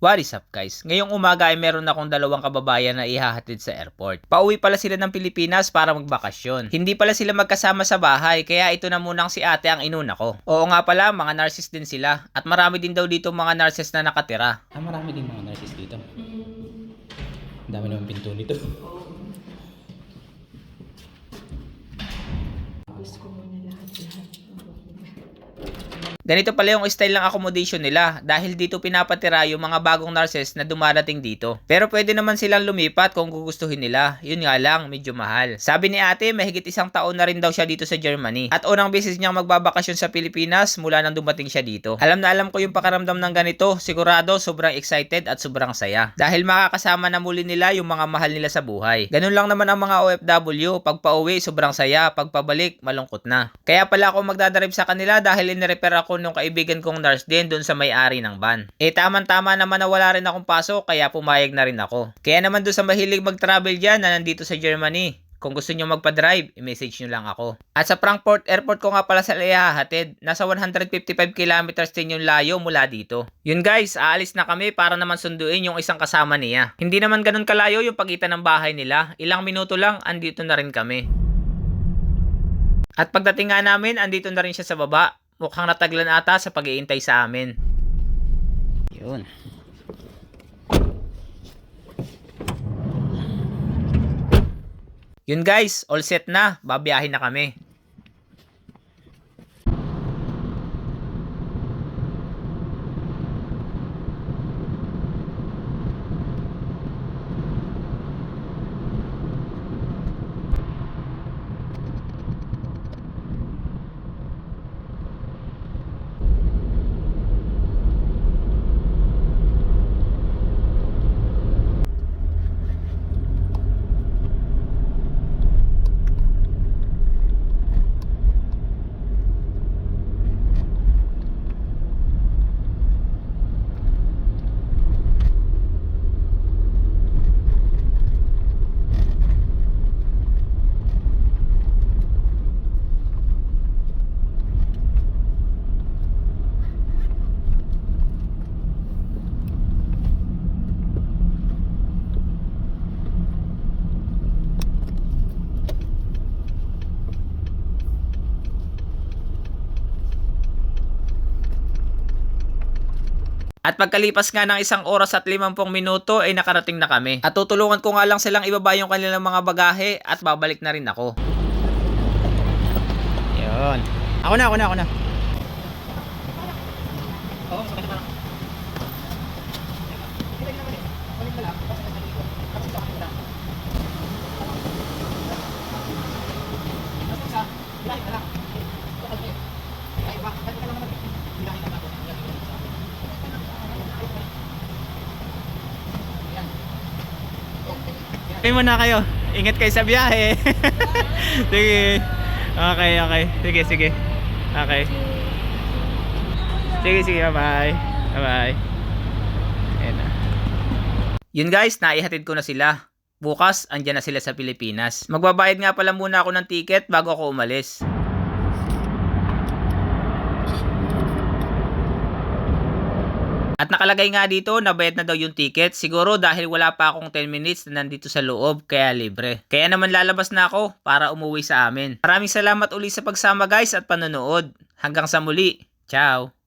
What is up guys? Ngayong umaga ay meron akong dalawang kababayan na ihahatid sa airport. Pauwi pala sila ng Pilipinas para magbakasyon. Hindi pala sila magkasama sa bahay kaya ito na munang si ate ang inuna ko. Oo nga pala, mga nurses din sila. At marami din daw dito mga nurses na nakatira. Ah, marami din mga nurses dito. Ang dami naman pinto nito. Ganito pala yung style ng accommodation nila dahil dito pinapatira yung mga bagong nurses na dumarating dito. Pero pwede naman silang lumipat kung gugustuhin nila. Yun nga lang, medyo mahal. Sabi ni ate, mahigit isang taon na rin daw siya dito sa Germany. At unang beses niyang magbabakasyon sa Pilipinas mula nang dumating siya dito. Alam na alam ko yung pakaramdam ng ganito. Sigurado sobrang excited at sobrang saya. Dahil makakasama na muli nila yung mga mahal nila sa buhay. Ganun lang naman ang mga OFW. Pag pauwi, sobrang saya. Pag pabalik, malungkot na. Kaya pala ako magdadrive sa kanila dahil inirepair ako nung kaibigan kong nurse din doon sa may-ari ng van. Eh taman-tama naman na wala rin akong pasok kaya pumayag na rin ako. Kaya naman doon sa mahilig mag-travel dyan na nandito sa Germany, kung gusto nyo magpa-drive, i-message nyo lang ako. At sa Frankfurt Airport ko nga pala sa ihahatid, nasa 155 kilometers din yung layo mula dito. Yun guys, aalis na kami para naman sunduin yung isang kasama niya. Hindi naman ganun kalayo yung pagitan ng bahay nila, ilang minuto lang, andito na rin kami. At pagdating nga namin, andito na rin siya sa baba. Mukhang nataglan ata sa pag-iintay sa amin. Yun. Yun guys, all set na. Babiyahin na kami. At pagkalipas nga ng isang oras at limampung minuto ay nakarating na kami. At tutulungan ko nga lang silang ibaba yung kanilang mga bagahe at babalik na rin ako. Yun. Ako na, ako na, ako na. Pay mo na kayo. Ingat kayo sa biyahe. sige. Okay, okay. Sige, sige. Okay. Sige, sige. Bye-bye. Bye-bye. Yun guys, naihatid ko na sila. Bukas, andyan na sila sa Pilipinas. Magbabayad nga pala muna ako ng ticket bago ako umalis. At nakalagay nga dito na bayad na daw yung ticket. Siguro dahil wala pa akong 10 minutes na nandito sa loob, kaya libre. Kaya naman lalabas na ako para umuwi sa amin. Maraming salamat uli sa pagsama guys at panonood. Hanggang sa muli. Ciao!